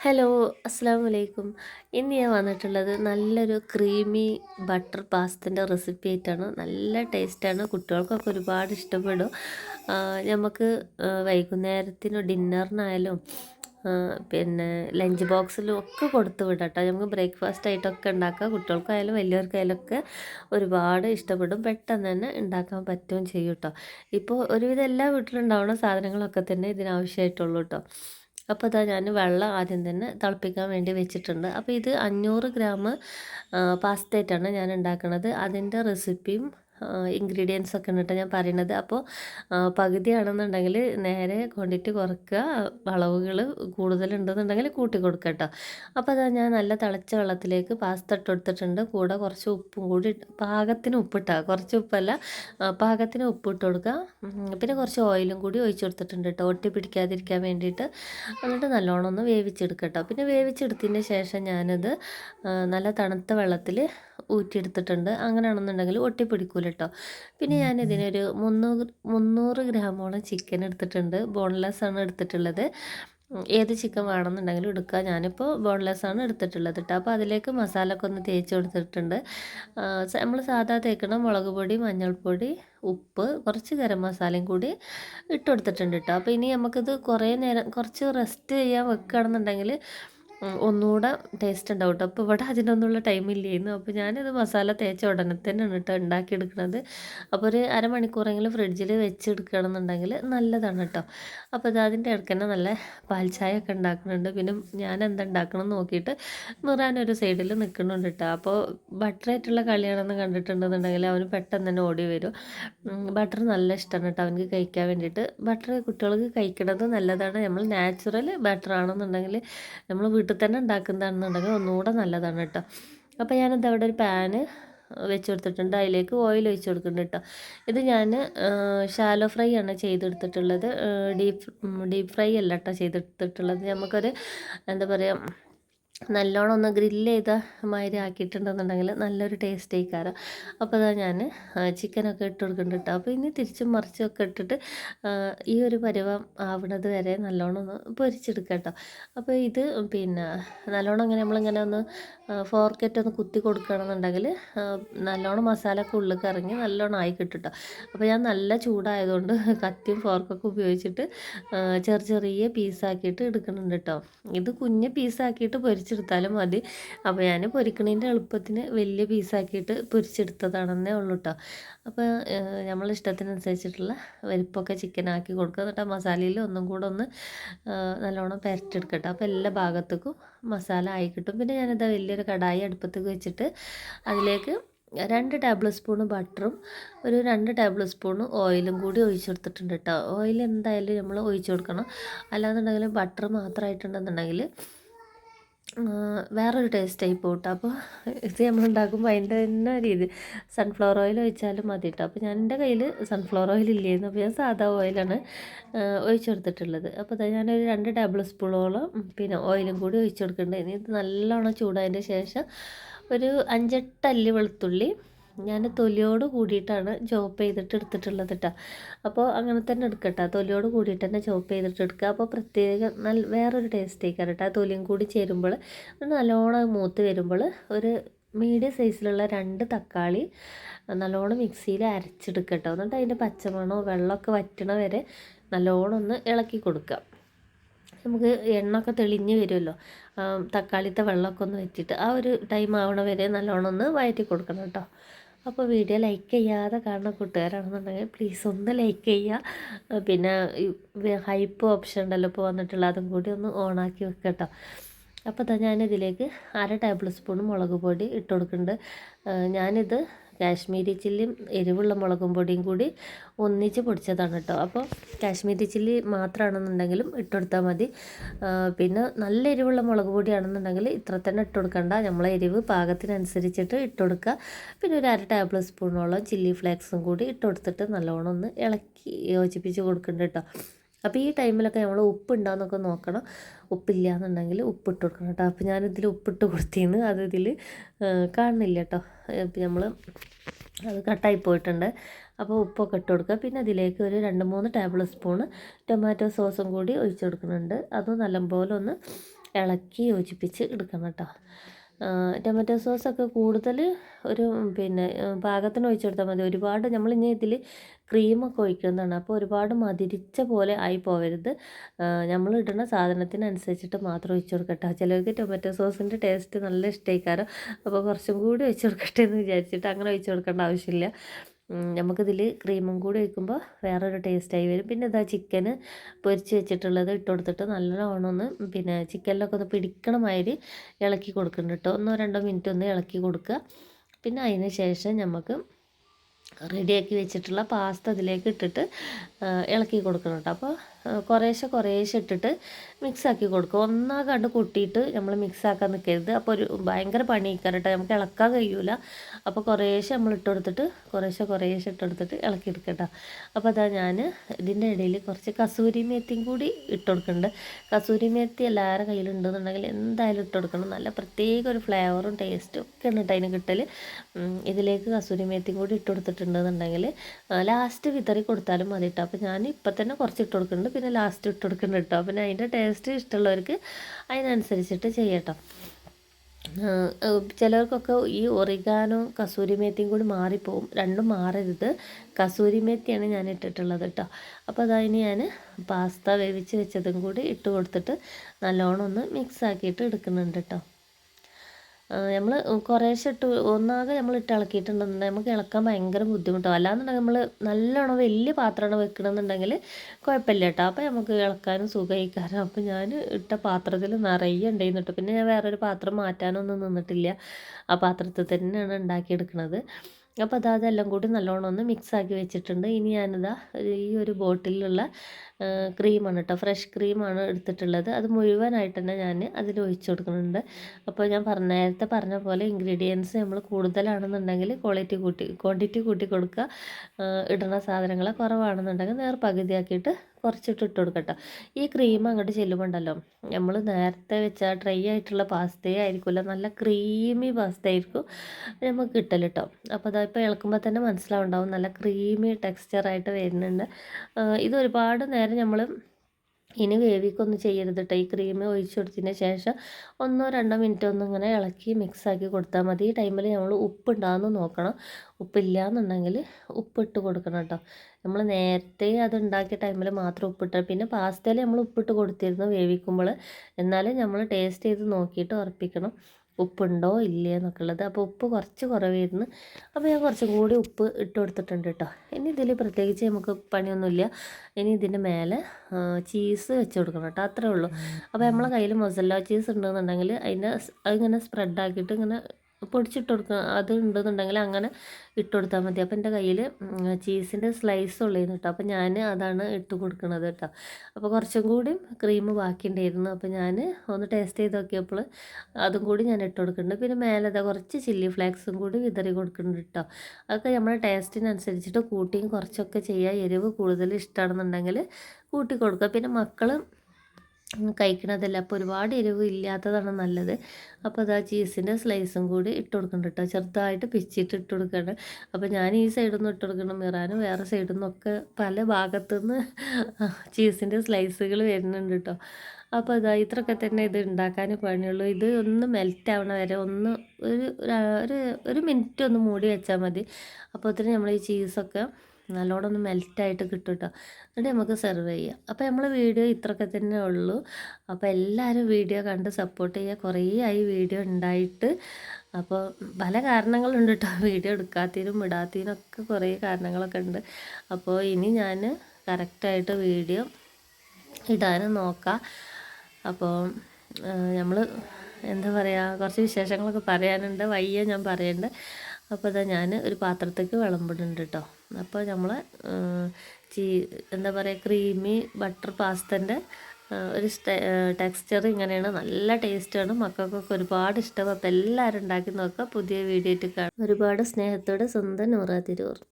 Hello അസ്സാം വലൈക്കും ഇന്ന് ഞാൻ വന്നിട്ടുള്ളത് നല്ലൊരു ക്രീമി ബട്ടർ പാസ്തന്റെ റെസിപ്പി ആയിട്ടാണ്. നല്ല ടേസ്റ്റാണ്. കുട്ടികൾക്കൊക്കെ ഒരുപാട് ഇഷ്ടപ്പെടും. നമുക്ക് വൈകുന്നേരത്തിന് ഡിന്നറിനായാലും പിന്നെ ലഞ്ച് ബോക്സിലും ഒക്കെ കൊടുത്തു വിടട്ടോ. നമുക്ക് ബ്രേക്ക്ഫാസ്റ്റ് ആയിട്ടൊക്കെ ഉണ്ടാക്കാം. കുട്ടികൾക്കായാലും വലിയവർക്കായാലും ഒക്കെ ഒരുപാട് ഇഷ്ടപ്പെടും. പെട്ടെന്ന് തന്നെ ഉണ്ടാക്കാൻ പറ്റുകയും ചെയ്യും കേട്ടോ ഇപ്പോൾ ഒരുവിധം എല്ലാ വീട്ടിലും ഉണ്ടാവുന്ന സാധനങ്ങളൊക്കെ തന്നെ ഇതിനാവശ്യമായിട്ടുള്ളൂ കേട്ടോ അപ്പോൾ അതാ ഞാൻ വെള്ളം ആദ്യം തന്നെ തിളപ്പിക്കാൻ വേണ്ടി വെച്ചിട്ടുണ്ട്. അപ്പോൾ ഇത് അഞ്ഞൂറ് ഗ്രാം പാസ്തയായിട്ടാണ് ഞാൻ ഉണ്ടാക്കുന്നത് അതിന്റെ റെസിപ്പിയും ഇൻഗ്രീഡിയൻസ് ഒക്കെ ഉണ്ട് ഞാൻ പറയണത്. അപ്പോൾ പകുതിയാണെന്നുണ്ടെങ്കിൽ നേരെ ക്വാണ്ടിറ്റി കുറയ്ക്കുക അളവുകൾ കൂടുതലുണ്ടെന്നുണ്ടെങ്കിൽ കൂട്ടി കൊടുക്കുക കേട്ടോ അപ്പോൾ അതാ ഞാൻ നല്ല തിളച്ച വെള്ളത്തിലേക്ക് പാസ്ത ഇട്ട് കൊടുത്തിട്ടുണ്ട്. കൂടെ കുറച്ച് ഉപ്പും കൂടി പാകത്തിന് ഉപ്പിട്ടാ. കുറച്ച് ഉപ്പല്ല പാകത്തിന് ഉപ്പ് ഇട്ട് കൊടുക്കുക. പിന്നെ കുറച്ച് ഓയിലും കൂടി ഒഴിച്ചു കൊടുത്തിട്ടുണ്ട് കേട്ടോ ഒട്ടി പിടിക്കാതിരിക്കാൻ വേണ്ടിയിട്ട്. എന്നിട്ട് നല്ലോണം ഒന്ന് വേവിച്ചെടുക്കുക പിന്നെ വേവിച്ചെടുത്തതിന് ശേഷം ഞാനത് നല്ല തണുത്ത വെള്ളത്തിൽ ഊറ്റിയെടുത്തിട്ടുണ്ട്. അങ്ങനെയാണെന്നുണ്ടെങ്കിൽ ഒട്ടിപ്പിടിക്കൂല കേട്ടോ. പിന്നെ ഞാൻ ഇതിനൊരു മുന്നൂറ് മുന്നൂറ് ഗ്രാമോളം ചിക്കൻ എടുത്തിട്ടുണ്ട്. ബോൺലെസ് ആണ് എടുത്തിട്ടുള്ളത്. ഏത് ചിക്കൻ വേണമെന്നുണ്ടെങ്കിലും എടുക്കുക ഞാനിപ്പോൾ ബോൺലെസ് ആണ് എടുത്തിട്ടുള്ളത് കേട്ടോ. അപ്പോൾ അതിലേക്ക് മസാല ഒക്കെ ഒന്ന് തേച്ച് കൊടുത്തിട്ടുണ്ട്. നമ്മൾ സാധാ തേക്കണം മുളക് പൊടി മഞ്ഞൾപ്പൊടി ഉപ്പ് കുറച്ച് ഗരം മസാലയും കൂടി ഇട്ട് കൊടുത്തിട്ടുണ്ട് കേട്ടോ. അപ്പോൾ ഇനി നമുക്കിത് കുറേ നേരം കുറച്ച് റെസ്റ്റ് ചെയ്യാൻ വെക്കുകയാണെന്നുണ്ടെങ്കിൽ ഒന്നുകൂടെ ടേസ്റ്റ് ഉണ്ടാവും കേട്ടോ അപ്പോൾ ഇവിടെ അതിനൊന്നുള്ള ടൈമില്ലായിരുന്നു അപ്പോൾ ഞാനിത് മസാല തേച്ച ഉടനെ തന്നെയാണ് കേട്ടോ ഉണ്ടാക്കിയെടുക്കുന്നത് അപ്പോൾ ഒരു അരമണിക്കൂറെങ്കിലും ഫ്രിഡ്ജിൽ വെച്ചെടുക്കുകയാണെന്നുണ്ടെങ്കിൽ നല്ലതാണ് കേട്ടോ. അപ്പോൾ ഇത് അതിന്റെ ഇടയ്ക്ക് തന്നെ നല്ല പാൽച്ചായ ചായ ഒക്കെ ഉണ്ടാക്കുന്നുണ്ട്. പിന്നെ ഞാൻ എന്താ ഉണ്ടാക്കണം നോക്കിയിട്ട് നോക്കിയിട്ട് ഒരു സൈഡിൽ നിൽക്കുന്നുണ്ട് കേട്ടോ. അപ്പോൾ ബട്ടറായിട്ടുള്ള കളിയാണെന്ന് കണ്ടിട്ടുണ്ടെന്നുണ്ടെങ്കിൽ അവന് പെട്ടെന്ന് തന്നെ ഓടി വരും. ബട്ടർ നല്ല ഇഷ്ടമാണ് കേട്ടോ അവനക്ക് കഴിക്കാൻ വേണ്ടിയിട്ട്. ബട്ടർ കുട്ടികൾക്ക് കഴിക്കണത് നല്ലതാണ്. നമ്മൾ നാച്ചുറൽ ബട്ടർ ആണെന്നുണ്ടെങ്കിൽ നമ്മൾ വീട്ടിൽ തന്നെ ഉണ്ടാക്കുന്നതാണെന്നുണ്ടെങ്കിൽ ഒന്നുകൂടെ നല്ലതാണ് കേട്ടോ. അപ്പോൾ ഞാനത് അവിടെ ഒരു പാന് വെച്ച് കൊടുത്തിട്ടുണ്ട്. അതിലേക്ക് ഓയിൽ ഒഴിച്ച് കൊടുക്കുന്നുണ്ട് കേട്ടോ. ഇത് ഞാൻ ഷാലോ ഫ്രൈ ആണ് ചെയ്തെടുത്തിട്ടുള്ളത്. ഡീപ്പ് ഡീപ്പ് ഫ്രൈ അല്ല കേട്ടോ ചെയ്തെടുത്തിട്ടുള്ളത്. നമുക്കൊരു എന്താ പറയുക നല്ലോണം ഒന്ന് ഗ്രില്ല് ചെയ്ത മാതിരി ആക്കിയിട്ടുണ്ടെന്നുണ്ടെങ്കിൽ നല്ലൊരു ടേസ്റ്റ് ആയിക്കാരം. അപ്പോൾ അതാ ഞാൻ ചിക്കനൊക്കെ ഇട്ട് കൊടുക്കുന്നുണ്ട് കേട്ടോ അപ്പോൾ ഇനി തിരിച്ചും മറിച്ചും ഒക്കെ ഇട്ടിട്ട് ഈ ഒരു പരുവം ആവണത് വരെ നല്ലോണം ഒന്ന് പൊരിച്ചെടുക്കുക കേട്ടോ അപ്പോൾ ഇത് പിന്നെ നല്ലോണം ഇങ്ങനെ നമ്മളിങ്ങനെ ഒന്ന് ഫോർക്കറ്റ് ഒന്ന് കുത്തി കൊടുക്കുകയാണെന്നുണ്ടെങ്കിൽ നല്ലോണം മസാല ഒക്കെ ഉള്ളിൽ കറങ്ങി നല്ലോണം ആയി കിട്ടും കേട്ടോ അപ്പോൾ ഞാൻ നല്ല ചൂടായതുകൊണ്ട് കത്തിയും ഫോർക്കൊക്കെ ഉപയോഗിച്ചിട്ട് ചെറിയ ചെറിയ പീസാക്കിയിട്ട് എടുക്കുന്നുണ്ട് കേട്ടോ ഇത് കുഞ്ഞ് പീസാക്കിയിട്ട് പൊരിച്ച് പൊരിച്ചെടുത്താലും മതി. അപ്പോൾ ഞാൻ പൊരിക്കണതിന്റെ എളുപ്പത്തിന് വലിയ പീസാക്കിയിട്ട് പൊരിച്ചെടുത്തതാണെന്നേ ഉള്ളൂ കേട്ടോ അപ്പോൾ നമ്മൾ ഇഷ്ടത്തിനനുസരിച്ചിട്ടുള്ള വലിപ്പമൊക്കെ ചിക്കൻ ആക്കി കൊടുക്കുക. എന്നിട്ട് മസാലയിൽ ഒന്നും കൂടെ ഒന്ന് നല്ലോണം പെരട്ടെടുക്കട്ടെ അപ്പോൾ എല്ലാ ഭാഗത്തേക്കും മസാല ആയി കിട്ടും. പിന്നെ ഞാനിത് വലിയൊരു കടായി അടുപ്പത്തേക്ക് വെച്ചിട്ട് അതിലേക്ക് രണ്ട് ടേബിൾ സ്പൂൺ ബട്ടറും ഒരു രണ്ട് ടേബിൾ സ്പൂൺ ഓയിലും കൂടി ഒഴിച്ചു കൊടുത്തിട്ടുണ്ട് കേട്ടോ ഓയിൽ എന്തായാലും നമ്മൾ ഒഴിച്ചു കൊടുക്കണം. അല്ലാന്നുണ്ടെങ്കിൽ ബട്ടർ മാത്രമായിട്ടുണ്ടെന്നുണ്ടെങ്കിൽ വേറൊരു ടേസ്റ്റ് ആയി പോട്ടോ. അപ്പോൾ ഇത് നമ്മൾ ഉണ്ടാക്കുമ്പോൾ അതിന്റെ തന്നെ രീതി. സൺഫ്ലവർ ഓയിൽ ഒഴിച്ചാലും മതി കേട്ടോ അപ്പോൾ ഞാൻ എന്റെ കയ്യിൽ സൺഫ്ലവർ ഓയിൽ ഇല്ലായിരുന്നു അപ്പോൾ ഞാൻ സാധാ ഓയിലാണ് ഒഴിച്ചു കൊടുത്തിട്ടുള്ളത്. അപ്പോൾ അതായത് ഞാനൊരു രണ്ട് ടേബിൾ സ്പൂണോളം പിന്നെ ഓയിലും കൂടി ഒഴിച്ചു കൊടുക്കേണ്ടത് ഇത് നല്ലോണം ചൂടായതിന്റെ ശേഷം ഒരു അഞ്ചെട്ട് അല്ലി വെളുത്തുള്ളി ഞാൻ തൊലിയോട് കൂടിയിട്ടാണ് ചോപ്പ് ചെയ്തിട്ട് എടുത്തിട്ടുള്ളത് കേട്ടോ അപ്പോൾ അങ്ങനെ തന്നെ എടുക്കട്ടെ. തൊലിയോട് കൂടിയിട്ട് തന്നെ ചോപ്പ് ചെയ്തിട്ട് എടുക്കുക അപ്പോൾ പ്രത്യേകം നല്ല വേറൊരു ടേസ്റ്റ് ആയിക്കാറ് കേട്ടോ ആ തൊലിയും കൂടി ചേരുമ്പോൾ നല്ലോണം മൂത്ത് വരുമ്പോൾ ഒരു മീഡിയം സൈസിലുള്ള രണ്ട് തക്കാളി നല്ലോണം മിക്സിയിൽ അരച്ചെടുക്കട്ടോ. എന്നിട്ട് അതിന്റെ പച്ചമണോ വെള്ളമൊക്കെ വറ്റണ വരെ നല്ലോണം ഒന്ന് ഇളക്കി കൊടുക്കുക നമുക്ക് എണ്ണൊക്കെ തെളിഞ്ഞ് വരുമല്ലോ തക്കാളിത്തെ വെള്ളമൊക്കെ ഒന്ന് വെച്ചിട്ട് ആ ഒരു ടൈം ആവണ വരെ നല്ലോണം ഒന്ന് വയറ്റി കൊടുക്കണം കേട്ടോ അപ്പോൾ വീഡിയോ ലൈക്ക് ചെയ്യാതെ കാണുന്ന കൂട്ടുകാരാണെന്നുണ്ടെങ്കിൽ പ്ലീസ് ഒന്ന് ലൈക്ക് ചെയ്യുക പിന്നെ ഹൈപ്പ് ഓപ്ഷൻ ഉണ്ടല്ലോ ഇപ്പോൾ വന്നിട്ടുള്ള അതും കൂടി ഒന്ന് ഓണാക്കി വെക്കട്ടോ. അപ്പോൾ തന്നെ ഞാനിതിലേക്ക് അര ടേബിൾ സ്പൂൺ മുളക് പൊടി ഇട്ട് കൊടുക്കുന്നുണ്ട്. ഞാനിത് കാശ്മീരി ചില്ലിയും എരിവുള്ള മുളകും പൊടിയും കൂടി ഒന്നിച്ച് പൊടിച്ചതാണ് കേട്ടോ. അപ്പോൾ കാശ്മീരി ചില്ലി മാത്രമാണെന്നുണ്ടെങ്കിലും ഇട്ടുകൊടുത്താൽ മതി. പിന്നെ നല്ല എരിവുള്ള മുളക് പൊടിയാണെന്നുണ്ടെങ്കിൽ ഇത്ര തന്നെ ഇട്ട് കൊടുക്കണ്ട. നമ്മളെ എരിവ് പാകത്തിനനുസരിച്ചിട്ട് ഇട്ട് കൊടുക്കുക. പിന്നെ ഒരു അര ടേബിൾ സ്പൂണോളം ചില്ലി ഫ്ലേക്സും കൂടി ഇട്ട് കൊടുത്തിട്ട് നല്ലോണം ഒന്ന് ഇളക്കി യോജിപ്പിച്ച് കൊടുക്കുന്നുണ്ട് കേട്ടോ. അപ്പോൾ ഈ ടൈമിലൊക്കെ നമ്മൾ ഉപ്പ് ഉണ്ടോയെന്നൊക്കെ നോക്കണം. ഉപ്പില്ല എന്നുണ്ടെങ്കിൽ ഉപ്പിട്ട് കൊടുക്കണം കേട്ടോ. അപ്പോൾ ഞാനിതിൽ ഉപ്പിട്ട് കൊടുത്തിന്ന് അത് ഇതിൽ കാണുന്നില്ല കേട്ടോ. ഇപ്പം നമ്മൾ അത് കട്ടായി പോയിട്ടുണ്ട്. അപ്പോൾ ഉപ്പൊക്കെ ഇട്ട് കൊടുക്കുക. പിന്നെ അതിലേക്ക് ഒരു രണ്ട് മൂന്ന് ടേബിൾ സ്പൂൺ ടൊമാറ്റോ സോസും കൂടി ഒഴിച്ചു കൊടുക്കുന്നുണ്ട്. അതും നല്ലപോലെ ഒന്ന് ഇളക്കി യോജിപ്പിച്ച് എടുക്കണം കേട്ടോ. ടൊമാറ്റോ ഒക്കെ കൂടുതൽ ഒരു പിന്നെ പാകത്തിന് ഒഴിച്ചെടുത്താൽ മതി. ഒരുപാട് നമ്മൾ ഇനി ഇതിൽ ക്രീമൊക്കെ ഒഴിക്കുന്നതാണ്. അപ്പോൾ ഒരുപാട് മതിരിച്ച പോലെ ആയി പോകരുത് നമ്മൾ ഇടുന്ന സാധനത്തിനനുസരിച്ചിട്ട് മാത്രം ഒഴിച്ചു കൊടുക്കട്ടെ. ചിലർക്ക് ടൊമാറ്റോ സോസിന്റെ ടേസ്റ്റ് നല്ല ഇഷ്ടമായിക്കാരം അപ്പോൾ കുറച്ചും കൂടി ഒഴിച്ചു കൊടുക്കട്ടെ എന്ന് വിചാരിച്ചിട്ട് അങ്ങനെ ഒഴിച്ചു കൊടുക്കേണ്ട ആവശ്യമില്ല. നമുക്കിതിൽ ക്രീമും കൂടി ഒഴിക്കുമ്പോൾ വേറൊരു ടേസ്റ്റായി വരും. പിന്നെ ഇതാ ചിക്കന് പൊരിച്ച് വെച്ചിട്ടുള്ളത് ഇട്ട് കൊടുത്തിട്ട് നല്ലോണം ഒന്ന് പിന്നെ ചിക്കനിലൊക്കെ ഒന്ന് പിടിക്കണ മാതിരി ഇളക്കി കൊടുക്കുന്നുണ്ട് കേട്ടോ ഒന്നോ രണ്ടോ മിനിറ്റ് ഒന്ന് ഇളക്കി കൊടുക്കുക. പിന്നെ അതിന് ശേഷം നമുക്ക് റെഡിയാക്കി വെച്ചിട്ടുള്ള പാസ്ത അതിലേക്ക് ഇട്ടിട്ട് ഇളക്കി കൊടുക്കണം കേട്ടോ അപ്പോൾ കുറേശ്ശെ കുറേശ്ശെ ഇട്ടിട്ട് മിക്സാക്കി കൊടുക്കുക ഒന്നാകണ്ട് കൂട്ടിയിട്ട് നമ്മൾ മിക്സാക്കാൻ നിൽക്കരുത് അപ്പോൾ ഒരു ഭയങ്കര പണി കേട്ടോ നമുക്ക് ഇളക്കാൻ കഴിയൂല. അപ്പോൾ കുറേശ്ശെ നമ്മൾ ഇട്ട് കൊടുത്തിട്ട് കുറേശ്ശെ കുറേശ്ശെ ഇട്ട് കൊടുത്തിട്ട് ഇളക്കി എടുക്കട്ടോ അപ്പോൾ അതാ ഞാൻ ഇതിന്റെ ഇടയിൽ കുറച്ച് കസൂരി മേത്തിയും കൂടി ഇട്ട് കൊടുക്കുന്നുണ്ട് കസൂരി മേത്തി എല്ലാവരുടെ കയ്യിലുണ്ടെന്നുണ്ടെങ്കിൽ എന്തായാലും ഇട്ട് കൊടുക്കണം. നല്ല പ്രത്യേക ഒരു ഫ്ലേവറും ടേസ്റ്റും ഒക്കെ ഉണ്ട് കേട്ടോ അതിന് കിട്ടൽ ഇതിലേക്ക് കസൂരി മേത്തിയും കൂടി ഇട്ട് കൊടുത്തിട്ടുണ്ടെന്നുണ്ടെങ്കിൽ ലാസ്റ്റ് വിതറി കൊടുത്താലും മതി കേട്ടോ അപ്പോൾ ഞാൻ ഇപ്പം തന്നെ കുറച്ച് ഇട്ട് കൊടുക്കുന്നുണ്ട് പിന്നെ ലാസ്റ്റ് ഇട്ട് കൊടുക്കുന്നുണ്ട് കേട്ടോ. പിന്നെ അതിന്റെ ടേസ്റ്റ് ഇഷ്ടമുള്ളവർക്ക് അതിനനുസരിച്ചിട്ട് ചെയ്യട്ടോ. ചിലർക്കൊക്കെ ഈ ഒറിഗാനോ കസൂരി മേത്തിയും കൂടി മാറിപ്പോവും. രണ്ടും മാറരുത്. കസൂരി മേത്തിയാണ് ഞാൻ ഇട്ടിട്ടുള്ളത് കേട്ടോ. അപ്പോൾ അതതിന് ഞാൻ പാസ്ത വേവിച്ച് വെച്ചതും കൂടി ഇട്ട് കൊടുത്തിട്ട് നല്ലോണം ഒന്ന് മിക്സ് ആക്കിയിട്ട് എടുക്കുന്നുണ്ട് കേട്ടോ. നമ്മൾ കുറേശ്ശെ ഇട്ട് ഒന്നാകെ നമ്മൾ ഇട്ട് ഇളക്കിയിട്ടുണ്ടെന്നുണ്ടെങ്കിൽ നമുക്ക് ഇളക്കാൻ ഭയങ്കര ബുദ്ധിമുട്ടാവും. അല്ലാന്നുണ്ടെങ്കിൽ നമ്മൾ നല്ലോണം വലിയ പാത്രമാണ് വെക്കണമെന്നുണ്ടെങ്കിൽ കുഴപ്പമില്ല കേട്ടോ. അപ്പോൾ നമുക്ക് ഇളക്കാനും സുഖമായിക്കാരം അപ്പോൾ ഞാൻ ഇട്ട പാത്രത്തിൽ നിറയെ ഉണ്ടായിരുന്നു പിന്നെ ഞാൻ വേറൊരു പാത്രം മാറ്റാനൊന്നും നിന്നിട്ടില്ല. ആ പാത്രത്തിൽ തന്നെയാണ് ഉണ്ടാക്കിയെടുക്കുന്നത് അപ്പോൾ അതാ അതെല്ലാം കൂടി നല്ലോണം ഒന്ന് മിക്സാക്കി വെച്ചിട്ടുണ്ട്. ഇനി ഞാനിതാ ഈ ഒരു ബോട്ടിലുള്ള ക്രീമാണ് കേട്ടോ ഫ്രഷ് ക്രീമാണ് എടുത്തിട്ടുള്ളത്. അത് മുഴുവനായിട്ട് തന്നെ ഞാൻ അതിൽ ഒഴിച്ചു കൊടുക്കുന്നുണ്ട്. അപ്പോൾ ഞാൻ പറഞ്ഞ നേരത്തെ പറഞ്ഞ പോലെ ഇൻഗ്രീഡിയൻസ് നമ്മൾ കൂടുതലാണെന്നുണ്ടെങ്കിൽ ക്വാളിറ്റി കൂട്ടി ക്വാണ്ടിറ്റി കൂട്ടി കൊടുക്കുക. ഇടുന്ന സാധനങ്ങൾ കുറവാണെന്നുണ്ടെങ്കിൽ നേർ പകുതിയാക്കിയിട്ട് കുറച്ചിട്ട് ഇട്ട് കൊടുക്കട്ടോ ഈ ക്രീം അങ്ങോട്ട് ചെല്ലുമ്പോണ്ടല്ലോ നമ്മൾ നേരത്തെ വെച്ച ഡ്രൈ ആയിട്ടുള്ള പാസ്തയെ ആയിരിക്കില്ല നല്ല ക്രീമി പാസ്ത ആയിരിക്കും നമുക്ക് കിട്ടൽ കേട്ടോ അപ്പോൾ അതായപ്പോൾ ഇളക്കുമ്പോൾ തന്നെ മനസ്സിലാവുണ്ടാവും. നല്ല ക്രീമി ടെക്സ്ചറായിട്ട് വരുന്നുണ്ട്. ഇത് ഒരുപാട് നേരം നമ്മൾ ഇനി വേവിക്കൊന്നും ചെയ്യരുത് കേട്ടോ ഈ ക്രീം ഒഴിച്ചു കൊടുത്തതിന് ശേഷം ഒന്നോ രണ്ടോ മിനിറ്റ് ഒന്നും ഇങ്ങനെ ഇളക്കി മിക്സാക്കി കൊടുത്താൽ മതി. ഈ ടൈമിൽ നമ്മൾ ഉപ്പ് ഉണ്ടാകുന്നു നോക്കണം. ഉപ്പില്ല എന്നുണ്ടെങ്കിൽ ഉപ്പിട്ട് കൊടുക്കണം കേട്ടോ നമ്മൾ നേരത്തെ അത് ഉണ്ടാക്കിയ ടൈമിൽ മാത്രം ഉപ്പിട്ട് പിന്നെ പാസ്തയിൽ നമ്മൾ ഉപ്പിട്ട് കൊടുത്തിരുന്നു വേവിക്കുമ്പോൾ എന്നാലും നമ്മൾ ടേസ്റ്റ് ചെയ്ത് നോക്കിയിട്ട് ഉറപ്പിക്കണം. ഉപ്പുണ്ടോ ഇല്ലേ എന്നൊക്കെ ഉള്ളത് അപ്പോൾ ഉപ്പ് കുറച്ച് കുറവായിരുന്നു. അപ്പോൾ ഞാൻ കുറച്ചും കൂടി ഉപ്പ് ഇട്ട് കൊടുത്തിട്ടുണ്ട് കേട്ടോ. ഇനി ഇതിൽ പ്രത്യേകിച്ച് നമുക്ക് പണിയൊന്നുമില്ല. ഇനി ഇതിന്റെ മേലെ ചീസ് വെച്ച് കൊടുക്കണം കേട്ടോ. അത്രേ ഉള്ളൂ. അപ്പോൾ നമ്മളെ കയ്യിൽ മൊസല്ല ചീസ് ഉണ്ടെന്നുണ്ടെങ്കിൽ അതിന്റെ അതിങ്ങനെ സ്പ്രെഡാക്കിയിട്ട് ഇങ്ങനെ പൊടിച്ചിട്ട് കൊടുക്കുക അത് ഉണ്ടെന്നുണ്ടെങ്കിൽ അങ്ങനെ ഇട്ട് കൊടുത്താൽ മതി. അപ്പോൾ എന്റെ കയ്യിൽ ചീസിന്റെ സ്ലൈസ് ഉള്ളതെന്ന് കേട്ടോ. അപ്പോൾ ഞാൻ അതാണ് ഇട്ട് കൊടുക്കുന്നത് കേട്ടോ. അപ്പോൾ കുറച്ചും കൂടി ക്രീം ബാക്കി ഉണ്ടായിരുന്നു അപ്പോൾ ഞാൻ ഒന്ന് ടേസ്റ്റ് ചെയ്ത് നോക്കിയപ്പോൾ അതും കൂടി ഞാൻ ഇട്ട് കൊടുക്കുന്നുണ്ട്. പിന്നെ മേലത കുറച്ച് ചില്ലി ഫ്ലേക്സും കൂടി വിതറി കൊടുക്കുന്നുണ്ട് കേട്ടോ. അതൊക്കെ നമ്മുടെ ടേസ്റ്റിനനുസരിച്ചിട്ട് കൂട്ടിയും കുറച്ചൊക്കെ ചെയ്യുക എരിവ് കൂടുതൽ ഇഷ്ടമാണെന്നുണ്ടെങ്കിൽ കൂട്ടി കൊടുക്കുക. പിന്നെ മക്കൾ കഴിക്കണതല്ല. അപ്പോൾ ഒരുപാട് എരിവ് ഇല്ലാത്തതാണ് നല്ലത്. അപ്പോൾ അത് ആ ചീസിന്റെ സ്ലൈസും കൂടി ഇട്ട് കൊടുക്കണം കേട്ടോ ചെറുതായിട്ട് പിച്ചിട്ട് ഇട്ട് കൊടുക്കണം അപ്പോൾ ഞാൻ ഈ സൈഡിൽ നിന്ന് ഇട്ട് കൊടുക്കണം മിറാനും വേറെ സൈഡിൽ നിന്നൊക്കെ പല ഭാഗത്തുനിന്ന് ചീസിന്റെ സ്ലൈസുകൾ വരുന്നുണ്ട് കേട്ടോ അപ്പോൾ അതാ ഇത്രയൊക്കെ തന്നെ ഇത് ഉണ്ടാക്കാൻ പണിയുള്ളൂ. ഇത് ഒന്ന് മെൽറ്റ് ആവണ വരെ ഒന്ന് ഒരു ഒരു ഒരു മിനിറ്റ് ഒന്ന് മൂടി വെച്ചാൽ മതി. അപ്പോൾ അതിന് നമ്മൾ ഈ ചീസൊക്കെ നല്ലോണം ഒന്ന് മെൽറ്റായിട്ട് കിട്ടും കേട്ടോ എന്നിട്ട് നമുക്ക് സെർവ് ചെയ്യാം. അപ്പോൾ നമ്മൾ വീഡിയോ ഇത്രയൊക്കെ തന്നെ ഉള്ളൂ. അപ്പോൾ എല്ലാവരും വീഡിയോ കണ്ട് സപ്പോർട്ട് ചെയ്യുക കുറേ ആയി വീഡിയോ ഉണ്ടായിട്ട് അപ്പോൾ പല കാരണങ്ങളുണ്ട് കേട്ടോ വീഡിയോ എടുക്കാത്തതിനും ഇടാത്തതിനും ഒക്കെ കുറേ കാരണങ്ങളൊക്കെ ഉണ്ട് അപ്പോൾ ഇനി ഞാൻ കറക്റ്റായിട്ട് വീഡിയോ ഇടാനും നോക്കാം. അപ്പോൾ നമ്മൾ എന്താ പറയുക കുറച്ച് വിശേഷങ്ങളൊക്കെ പറയാനുണ്ട്. വയ്യ ഞാൻ പറയുന്നുണ്ട് അപ്പോൾ അതാ ഞാൻ ഒരു പാത്രത്തേക്ക് വിളമ്പിടുന്നുണ്ട് കേട്ടോ അപ്പോൾ നമ്മൾ ചീ എന്താ പറയുക ക്രീമി ബട്ടർ പാസ്തന്റെ ഒരു ടെക്സ്ചർ ഇങ്ങനെയാണ്. നല്ല ടേസ്റ്റാണ് മക്കൾക്കൊക്കെ ഒരുപാട് ഇഷ്ടം. അപ്പോൾ എല്ലാവരും ഉണ്ടാക്കി നോക്കുക. പുതിയ വീഡിയോ ആയിട്ട് കാണാം. ഒരുപാട് സ്നേഹത്തോടെ സ്വന്തം നൂറ തിരൂർ.